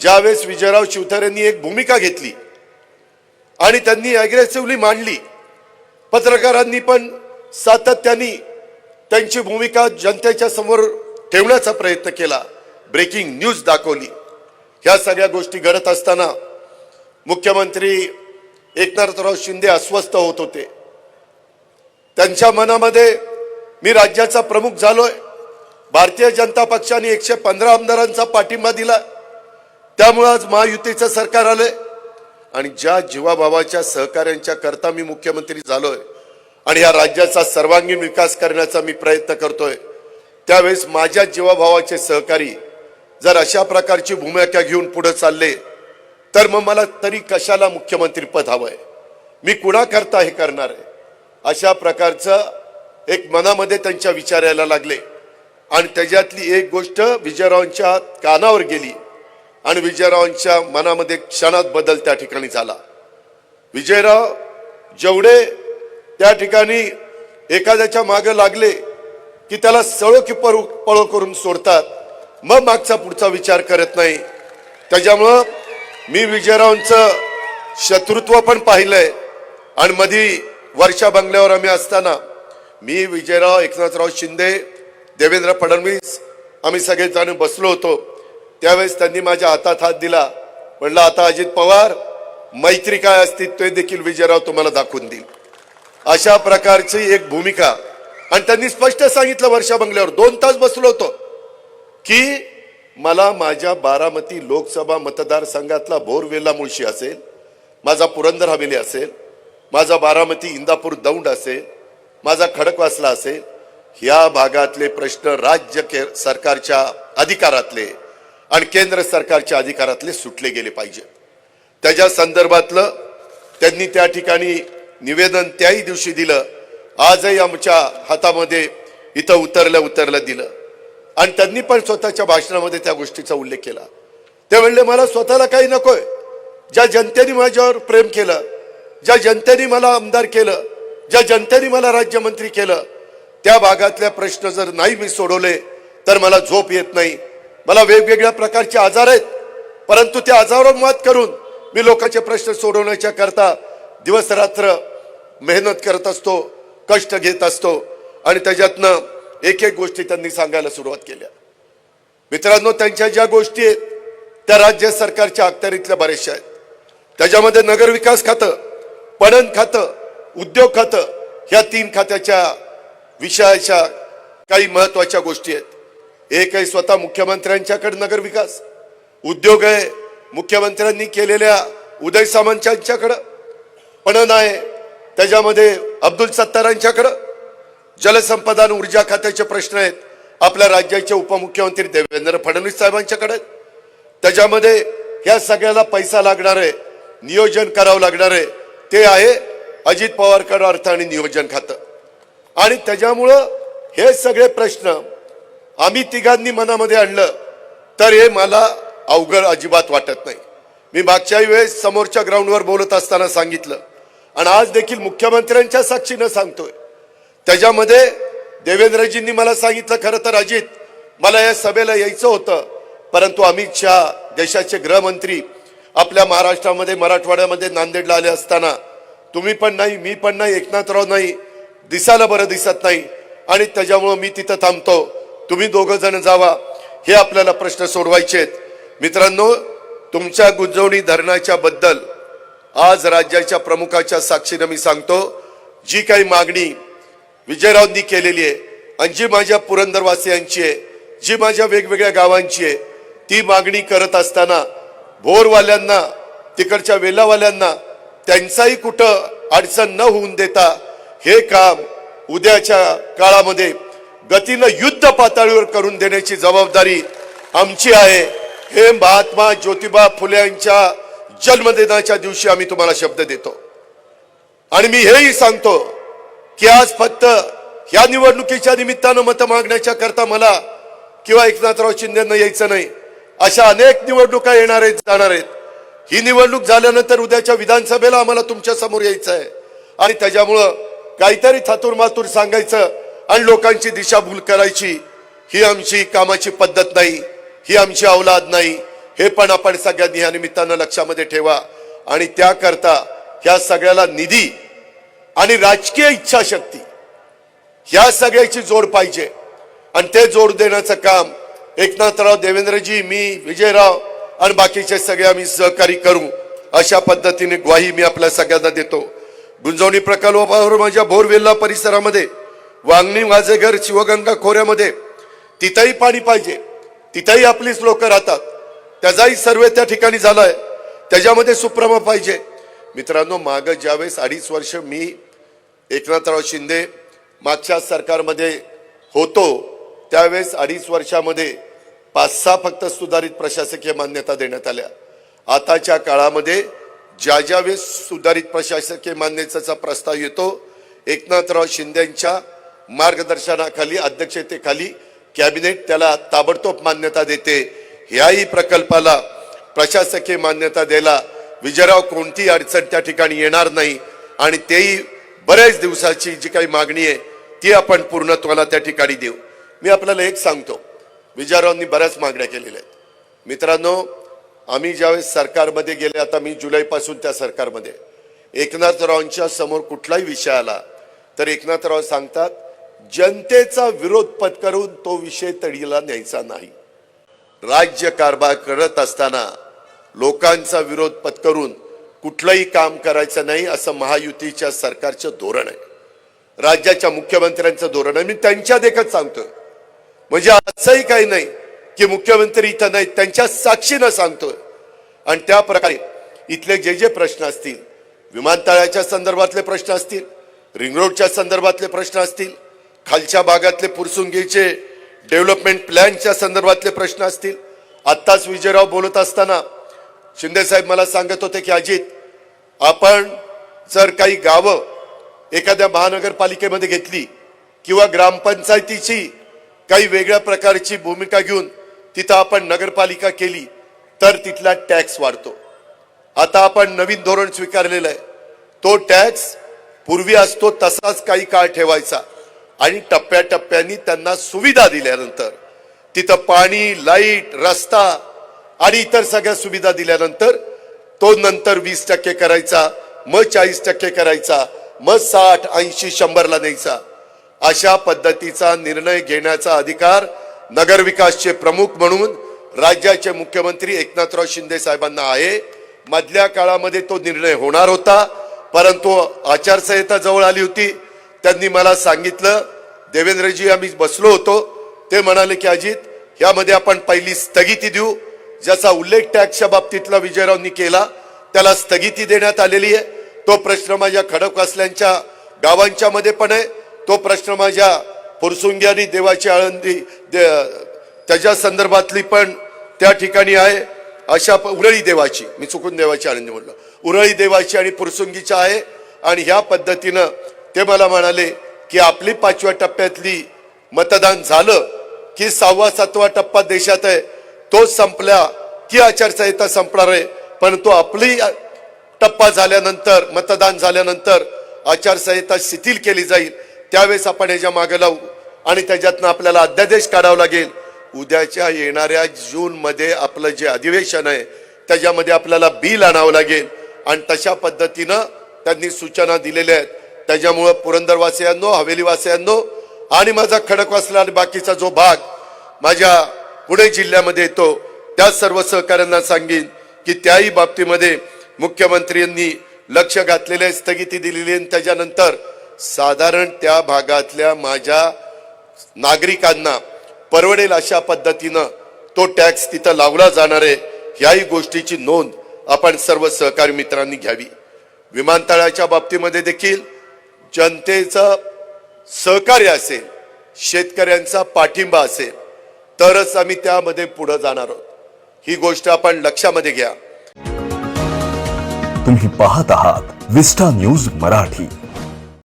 ज्यावेळेस विजयराव शिवतारेंनी एक भूमिका घेतली आणि त्यांनी अग्रेसिव्हली मांडली पत्रकारांनी पण सातत्याने त्यांची भूमिका जनतेच्या समोर ठेवण्याचा प्रयत्न केला. ब्रेकिंग न्यूज दाखवली. ह्या सगळ्या गोष्टी घडत असताना मुख्यमंत्री एकनाथराव शिंदे अस्वस्थ होत होते. त्यांच्या मनामध्ये मी राज्याचा प्रमुख झालोय. भारतीय जनता पक्षाने एकशे पंधरा आमदारांचा पाठिंबा दिला. त्यामुळं आज महायुतीचं सरकार आलंय. आणि ज्या जीवाभावाच्या सहकार्यांच्या करता मी मुख्यमंत्री झालोय आणि या राज्याचा सर्वांगीण विकास करण्याचा मी प्रयत्न करतोय त्यावेळेस माझ्या जीवाभावाचे सहकारी जर अशा प्रकारची भूमिका घेऊन पुढे चालले तर मग मला तरी कशाला मुख्यमंत्री पद हवंय? मी कुणाकरता हे करणार आहे? अशा प्रकारचं एक मनामध्ये त्यांच्या विचार यायला लागले. आणि त्याच्यातली एक गोष्ट विजयरावांच्या कानावर गेली. आणि विजयरावांच्या मनामध्ये क्षणात बदल त्या ठिकाणी झाला. विजयराव जेवढे त्या ठिकाणी एखाद्याच्या मागे लागले की त्याला सळो की पळो पळो करून सोडतात मग मागचा पुढचा विचार करत नाही. त्याच्यामुळं मी विजयरावांचं शत्रुत्व पण पाहिलंय. आणि मधी वर्षा बंगल्यावर आम्ही असताना मी विजयराव एकनाथराव शिंदे देवेंद्र फडणवीस आम्ही सगळेजण बसलो होतो. त्यावेळेस त्यांनी माझ्या हातात हात दिला. म्हणलं आता अजित पवार मैत्री काय असतील ते देखील विजयराव तुम्हाला दाखवून देईल. अशा प्रकारची एक भूमिका. आणि त्यांनी स्पष्ट सांगितलं वर्षा बंगल्यावर. दोन तास बसलो होतो की मला माझ्या बारामती लोकसभा मतदारसंघातला भोरवेला मुळशी असेल माझा पुरंदर हवेली असेल माझा बारामती इंदापूर दौंड असेल माझा खडकवासला असेल ह्या भागातले प्रश्न राज्य के सरकारच्या अधिकारातले आणि केंद्र सरकारच्या अधिकारातले सुटले गेले पाहिजे. त्याच्या संदर्भातलं त्यांनी त्या ठिकाणी निवेदन त्याही दिवशी दिलं. आजही आमच्या हातामध्ये इथं उतरलं उतरलं दिलं. आणि त्यांनी पण स्वतःच्या भाषणामध्ये त्या गोष्टीचा उल्लेख केला. ते म्हणले मला स्वतःला काही नकोय. ज्या जनतेने माझ्यावर प्रेम केलं ज्या जनतेने मला आमदार केलं ज्या जनतेने मला राज्यमंत्री केलं त्या भागातल्या प्रश्न जर नाही मी सोडवले तर मला झोप येत नाही. मला वेगवेगळ्या प्रकारचे आजार आहेत. परंतु त्या आजारावर मात करून मी लोकांचे प्रश्न सोडवण्याच्या करता दिवस रात्र मेहनत करत असतो कष्ट घेत असतो आणि त्याच्यातनं एक एक गोष्टी त्यांनी सांगायला सुरुवात केल्या मित्रांनो त्यांच्या ज्या गोष्टी आहेत त्या राज्य सरकारच्या अखत्यारीतल्या बऱ्याचशा आहेत. त्याच्यामध्ये नगरविकास खातं पणन खातं उद्योग खातं ह्या तीन खात्याच्या विषयाच्या काही महत्त्वाच्या गोष्टी आहेत. एक आहे स्वतः मुख्यमंत्र्यांच्याकडे नगरविकास उद्योग आहे मुख्यमंत्र्यांनी केलेल्या उदय सामंत पणन आहे त्याच्यामध्ये अब्दुल सत्तारांच्याकडं जलसंपदा आणि ऊर्जा खात्याचे प्रश्न आहेत आपल्या राज्याचे उपमुख्यमंत्री देवेंद्र फडणवीस साहेबांच्याकडे त्याच्यामध्ये ह्या सगळ्याला पैसा लागणार आहे नियोजन करावं लागणार आहे ते आहे अजित पवारकर अर्थ आणि नियोजन खातं. आणि त्याच्यामुळं हे सगळे प्रश्न आम्ही तिघांनी मनामध्ये आणलं तर हे मला अवघड अजिबात वाटत नाही. मी मागच्याही वेळेस समोरच्या ग्राउंडवर बोलत असताना सांगितलं आणि आज देखील मुख्यमंत्र्यांच्या साक्षीनं सांगतोय. त्याच्यामध्ये देवेंद्रजींनी मला सांगितलं खरं तर अजित मला या सभेला यायचं होतं परंतु अमित शहा देशाचे गृहमंत्री आपल्या महाराष्ट्रामध्ये मराठवाड्यामध्ये नांदेडला आले असताना तुम्ही पण नाही मी पण नाही एकनाथराव नाही दिसायला बरं दिसत नाही आणि त्याच्यामुळं मी तिथं थांबतो. तुम्ही दोघं जण जावा. हे आपल्याला प्रश्न सोडवायचे आहेत. मित्रांनो तुमच्या गुंजवणी धरणाच्या बद्दल आज राज्याच्या प्रमुखाच्या साक्षीनं मी सांगतो. जी काही मागणी विजयरावांनी केलेली आहे आणि जी माझ्या पुरंदरवासियांची आहे जी माझ्या वेगवेगळ्या गावांची आहे ती मागणी करत असताना भोरवाल्यांना तिकडच्या वेलावाल्यांना त्यांचाही कुठं अडचण न होऊन देता हे काम उद्याच्या काळामध्ये गतीनं युद्ध पातळीवर करून देण्याची जबाबदारी आमची आहे. हे महात्मा ज्योतिबा फुले यांच्या जन्मदिनाच्या दिवशी आम्ही तुम्हाला शब्द देतो. आणि मी हेही सांगतो की आज फक्त या निवडणुकीच्या निमित्तानं मतं मागण्याच्या करता मला किंवा एकनाथराव शिंदेना यायचं नाही. अशा अनेक निवडणुका येणार आहेत जाणार आहेत. ही निवडणूक झाल्यानंतर उद्याच्या विधानसभेला आम्हाला तुमच्यासमोर यायचं आहे. आणि त्याच्यामुळं काहीतरी थातूर मातूर सांगायचं आणि लोकांची दिशाभूल करायची ही आमची कामाची पद्धत नाही ही आमची अवलाद नाही. हे पण आपण सगळ्यांनी या निमित्तानं लक्षामध्ये ठेवा. आणि त्याकरता ह्या सगळ्याला निधी आणि राजकीय इच्छाशक्ती ह्या सगळ्याची जोड पाहिजे. आणि ते जोड देण्याचं काम एकनाथराव देवेंद्रजी मी विजयराव आणि बाकीचे सगळे आम्ही सहकारी करू. अशा पद्धतीने ग्वाही मी आपल्या सगळ्यांना देतो. गुंजवणी प्रकल्पावर माझ्या भोरवेल्ला परिसरामध्ये वांगणी वाजेघर शिवगंगा खोऱ्यामध्ये. तिथंही पाणी पाहिजे. तिथंही आपलीच लोक राहतात. त्याचाही सर्वे त्या ठिकाणी झालाय. त्याच्यामध्ये सुप्रमा पाहिजे. मित्रांनो माग ज्यावेळेस अडीच वर्ष मी एकनाथराव शिंदे मागच्या सरकारमध्ये होतो त्यावेळेस अडीच वर्षामध्ये पाच सहा फक्त सुधारित प्रशासकीय मान्यता देण्यात आल्या. आताच्या काळामध्ये ज्या ज्या वेळेस सुधारित प्रशासकीय मान्यतेचा प्रस्ताव येतो एकनाथराव शिंदेच्या मार्गदर्शनाखाली अध्यक्षतेखाली कॅबिनेट त्याला ताबडतोब मान्यता देते. ह्याही प्रकल्पाला प्रशासकीय मान्यता द्यायला विजयराव कोणतीही अडचण त्या ठिकाणी येणार नाही आणि तेही बऱ्याच दिवसाची जी काही मागणी आहे ती आपण पूर्णत्वाला त्या ठिकाणी देऊ. मी आपल्याला एक सांगतो. विजयरावांनी बऱ्याच मागण्या केलेल्या आहेत. मित्रांनो आम्ही ज्यावेळेस सरकारमध्ये गेले आता मी जुलैपासून त्या सरकारमध्ये एकनाथरावांच्या समोर कुठलाही विषय आला तर एकनाथराव सांगतात जनतेचा विरोध पत्करून तो विषय तडीला न्यायचा नाही. राज्य कारभार करत असताना लोकांचा विरोध पत्करून कुठलंही काम करायचं नाही असं महायुतीच्या सरकारचं धोरण आहे. राज्याच्या मुख्यमंत्र्यांचं धोरण आहे. मी त्यांच्या देखत सांगतो म्हणजे असंही काही नाही की मुख्यमंत्री इथं नाही त्यांच्या साक्षीनं सांगतोय. आणि त्या प्रकारे इथले जे जे प्रश्न असतील विमानतळाच्या संदर्भातले प्रश्न असतील रिंग रोडच्या संदर्भातले प्रश्न असतील खालच्या भागातले पुरसुंगीचे डेव्हलपमेंट प्लॅनच्या संदर्भातले प्रश्न असतील. आत्ताच विजयराव बोलत असताना शिंदेसाहेब मला सांगत होते की अजित आपण जर काही गावं एखाद्या महानगरपालिकेमध्ये घेतली किंवा ग्रामपंचायतीची काही वेगळ्या प्रकारची भूमिका घेऊन तिथं आपण नगरपालिका केली तर तिथला टॅक्स वाढतो. आता आपण नवीन धोरण स्वीकारलेलं आहे. तो टॅक्स पूर्वी असतो तसाच काही काळ ठेवायचा. आणि टप्प्याटप्प्यानी त्यांना सुविधा दिल्यानंतर तिथं पाणी लाइट रस्ता आणि इतर सगळ्या सुविधा दिल्यानंतर तो नंतर वीस टक्के करायचा मग चाळीस टक्के करायचा मग साठ ऐंशी शंभरला न्यायचा. अशा पद्धतीचा निर्णय घेण्याचा अधिकार नगरविकासचे प्रमुख म्हणून राज्याचे मुख्यमंत्री एकनाथराव शिंदे साहेबांना आहे. मधल्या काळामध्ये तो निर्णय होणार होता परंतु आचारसंहिता जवळ आली होती. त्यांनी मला सांगितलं देवेंद्रजी आम्ही बसलो होतो. ते म्हणाले की अजित यामध्ये आपण पहिली स्थगिती देऊ ज्याचा उल्लेख टॅक्सच्या बाबतीतला विजयरावांनी केला. त्याला स्थगिती देण्यात आलेली आहे. तो प्रश्न माझ्या खडकवासल्यांच्या गावांच्या मध्ये पण आहे. तो प्रश्न माझ्या फुरसुंगी आणि देवाची आळंदी दे- त्याच्या संदर्भातली पण त्या ठिकाणी आहे. अशा उरळी देवाची मी चुकून देवाची आळंदी म्हटलं. उरळी देवाची आणि फुरसुंगीची आहे. आणि ह्या पद्धतीनं ते मला म्हणाले की आपली पाचव्या टप्प्यातली मतदान झालं की सहावा सातवा टप्पा देशात आहे तो संपला की आचारसंहिता संपणार आहे. परंतु आपली टप्पा झाल्यानंतर मतदान झाल्यानंतर आचारसंहिता शिथिल केली जाईल त्यावेळेस आपण ह्याच्या मागे लावू. आणि त्याच्यातनं आपल्याला अध्यादेश काढावा लागेल. उद्याच्या येणाऱ्या जूनमध्ये आपलं जे अधिवेशन आहे त्याच्यामध्ये आपल्याला बिल आणावं लागेल. आणि तशा पद्धतीनं त्यांनी सूचना दिलेल्या आहेत. त्याच्यामुळं पुरंदरवासियांनो हवेलीवासियांनो आणि माझा खडकवासला आणि बाकीचा जो भाग माझ्या पुणे जिल्ह्यामध्ये येतो त्या सर्व सहकाऱ्यांना सांगेन की त्याही बाबतीमध्ये मुख्यमंत्र्यांनी लक्ष घातलेले स्थगिती दिलेली आणि त्याच्यानंतर साधारण त्या भागातल्या माझ्या नागरिकांना परवडेल अशा पद्धतीनं तो टॅक्स तिथं लावला जाणार आहे याही गोष्टीची नोंद आपण सर्व सहकारी मित्रांनी घ्यावी. विमानतळाच्या बाबतीमध्ये देखील जनतेचं सहकार्य असेल शेतकऱ्यांचा पाठिंबा असेल तरच आम्ही त्यामध्ये पुढे जाणार आहोत. ही गोष्ट आपण लक्षामध्ये घ्या. तुम्ही पाहत आहात विस्टा न्यूज मराठी.